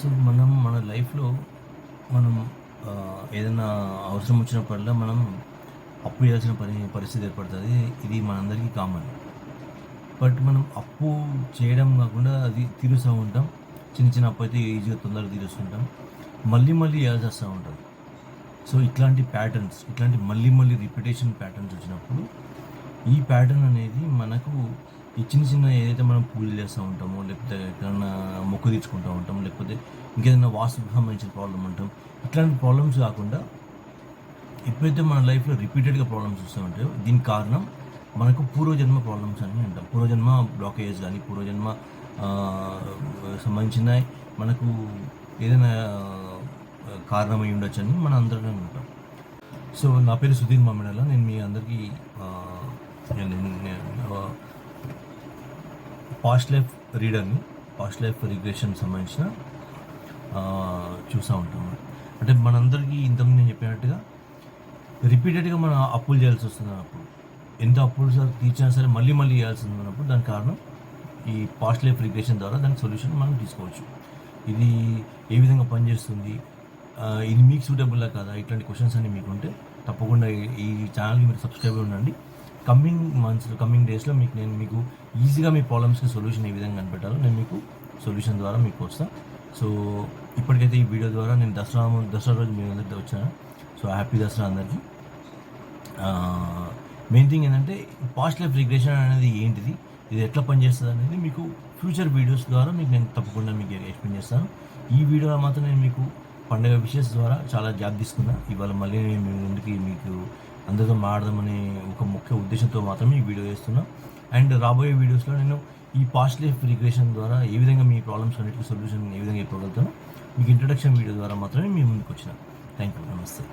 So మనం మన లైఫ్లో మనం ఏదైనా అవసరం వచ్చినప్పుడల్లా మనం అప్పు చేయాల్సిన పని పరిస్థితి ఏర్పడుతుంది. ఇది మనందరికీ కామన్. బట్ మనం అప్పు చేయడం కాకుండా అది తీరుస్తూ ఉంటాం. చిన్న చిన్న అప్పు అయితే ఈజీగా తొందరగా తీరుస్తుంటాం. మళ్ళీ మళ్ళీ చేయాల్సి వస్తూ ఉంటుంది. సో ఇట్లాంటి ప్యాటర్న్స్ ఇట్లాంటి మళ్ళీ మళ్ళీ రిపిటేషన్ ప్యాటర్న్స్ వచ్చినప్పుడు ఈ ప్యాటర్న్ అనేది మనకు ఈ చిన్న చిన్న ఏదైతే మనం పూజలు చేస్తూ ఉంటామో లేకపోతే ఎక్కడన్నా మొక్కు తీర్చుకుంటూ ఉంటాం లేకపోతే ఇంకేదైనా వాస్తుకు సంబంధించిన ప్రాబ్లం ఉంటాం ఇట్లాంటి ప్రాబ్లమ్స్ కాకుండా ఎప్పుడైతే మన లైఫ్లో రిపీటెడ్గా ప్రాబ్లమ్స్ వస్తూ ఉంటాయో దీనికి కారణం మనకు పూర్వజన్మ ప్రాబ్లమ్స్ అని అంటాం. పూర్వజన్మ బ్లాకేజ్ కానీ పూర్వజన్మ సంబంధించిన మనకు ఏదైనా కారణమై ఉండొచ్చు అని మనం అందరం ఉంటాం సో నా పేరు సుధీర్ మామిడాల. నేను మీ అందరికీ నేను- పాస్ట్ లైఫ్ రీడర్ని పాస్ట్ లైఫ్ రిగ్రెషన్ సంబంధించిన చూస్తూ ఉంటాం అంటే మనందరికీ ఇంతకుముందు నేను చెప్పినట్టుగా రిపీటెడ్గా మనం అప్పులు చేయాల్సి వస్తుంది అన్నప్పుడు. ఎంత అప్పులు సార్ తీర్చినా సరే మళ్ళీ మళ్ళీ చేయాల్సి అన్నప్పుడు దానికి కారణం ఈ పాస్ట్ లైఫ్ రిగ్రెషన్ ద్వారా దానికి సొల్యూషన్ మనం తీసుకోవచ్చు. ఇది ఏ విధంగా పనిచేస్తుంది? ఇది మీకు సూటబుల్లా కాదా? ఇట్లాంటి క్వశ్చన్స్ అన్ని మీకు ఉంటే తప్పకుండా ఈ- ఈ ఛానల్కి మీరు సబ్స్క్రైబ్ ఉండండి. కమ్మింగ్ మంత్స్లో కమ్మింగ్ డేస్లో మీకు నేను మీకు ఈజీగా మీ ప్రాబ్లమ్స్కి సొల్యూషన్ ఏ విధంగా కనిపెట్టాలో నేను మీకు సొల్యూషన్ ద్వారా మీకు వస్తాను సో ఇప్పటికైతే ఈ వీడియో ద్వారా నేను దసరా దసరా రోజు మీ అందరితో వచ్చాను. సో హ్యాపీ దసరా అందరికీ. మెయిన్ థింగ్ ఏంటంటే పాస్ట్ లైఫ్ రిగ్రెషన్ అనేది ఏంటిది? ఇది ఎట్లా పనిచేస్తుంది అనేది మీకు ఫ్యూచర్ వీడియోస్ ద్వారా మీకు నేను తప్పకుండా మీకు ఎక్స్ప్లెయిన్ చేస్తాను. ఈ వీడియోలో మాత్రం నేను మీకు పండుగ విషయస్ ద్వారా చాలా జాబ్ తీసుకున్నా. ఇవాళ మళ్ళీ నేను మీ ముందుకి మీకు అందరితో మాడదామనే ఒక ముఖ్య ఉద్దేశంతో మాత్రమే ఈ వీడియో చేస్తున్నా. అండ్ రాబోయే వీడియోస్లో నేను ఈ పాస్ట్ లైఫ్ రిగ్రెషన్ ద్వారా ఏ విధంగా మీ ప్రాబ్లమ్స్ అన్నిటికీ సొల్యూషన్ ఏ విధంగా చెప్పగలుగుతానో మీకు ఇంట్రడక్షన్ వీడియో ద్వారా మాత్రమే మీ ముందుకు వచ్చిన. థ్యాంక్ యూ నమస్తే